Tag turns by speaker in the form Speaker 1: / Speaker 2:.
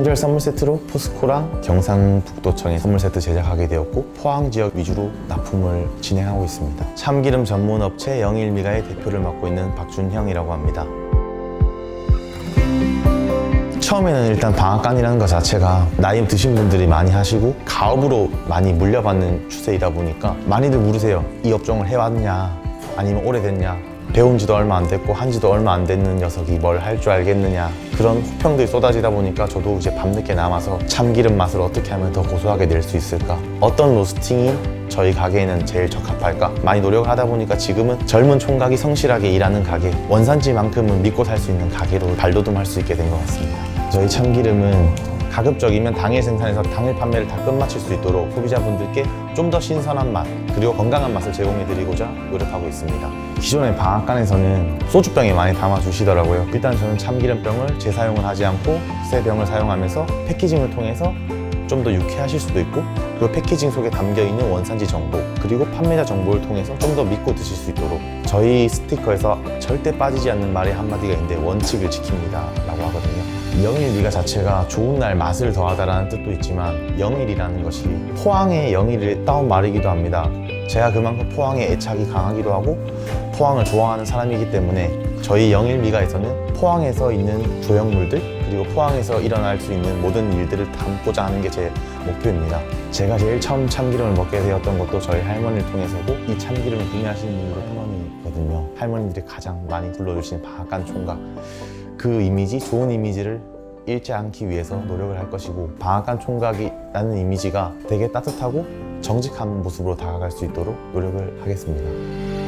Speaker 1: 명절 선물 세트로 포스코랑 경상북도청에 선물 세트 제작하게 되었고 포항 지역 위주로 납품을 진행하고 있습니다. 참기름 전문 업체 영일미가의 대표를 맡고 있는 박준형이라고 합니다. 처음에는 일단 방앗간이라는 것 자체가 나이 드신 분들이 많이 하시고 가업으로 많이 물려받는 추세이다 보니까 많이들 물으세요. 이 업종을 해왔냐? 아니면 오래됐냐? 배운 지도 얼마 안 됐고 한 지도 얼마 안 됐는 녀석이 뭘 할 줄 알겠느냐. 그런 호평들이 쏟아지다 보니까 저도 이제 밤늦게 남아서 참기름 맛을 어떻게 하면 더 고소하게 낼 수 있을까? 어떤 로스팅이 저희 가게에는 제일 적합할까? 많이 노력을 하다 보니까 지금은 젊은 총각이 성실하게 일하는 가게 원산지만큼은 믿고 살 수 있는 가게로 발돋움할 수 있게 된 것 같습니다. 저희 참기름은 가급적이면 당일 생산해서 당일 판매를 다 끝마칠 수 있도록 소비자분들께 좀 더 신선한 맛 그리고 건강한 맛을 제공해드리고자 노력하고 있습니다. 기존의 방앗간에서는 소주병에 많이 담아 주시더라고요. 일단 저는 참기름병을 재사용을 하지 않고 새 병을 사용하면서 패키징을 통해서 좀 더 유쾌하실 수도 있고 그 패키징 속에 담겨 있는 원산지 정보 그리고 판매자 정보를 통해서 좀 더 믿고 드실 수 있도록 저희 스티커에서 절대 빠지지 않는 말이 한마디가 있는데 원칙을 지킵니다 라고 하거든요 영일 미가 자체가 좋은 날 맛을 더하다라는 뜻도 있지만 영일이라는 것이 포항의 영일을 따온 말이기도 합니다 제가 그만큼 포항에 애착이 강하기도 하고 포항을 좋아하는 사람이기 때문에 저희 영일미가에서는 포항에서 있는 조형물들 그리고 포항에서 일어날 수 있는 모든 일들을 담고자 하는 게 제 목표입니다. 제가 제일 처음 참기름을 먹게 되었던 것도 저희 할머니를 통해서고 이 참기름을 구매하시는 분들도 할머니거든요. 할머니들이 가장 많이 불러주시는 방앗간 총각 그 이미지, 좋은 이미지를 잃지 않기 위해서 노력을 할 것이고 방앗간 총각이라는 이미지가 되게 따뜻하고 정직한 모습으로 다가갈 수 있도록 노력을 하겠습니다.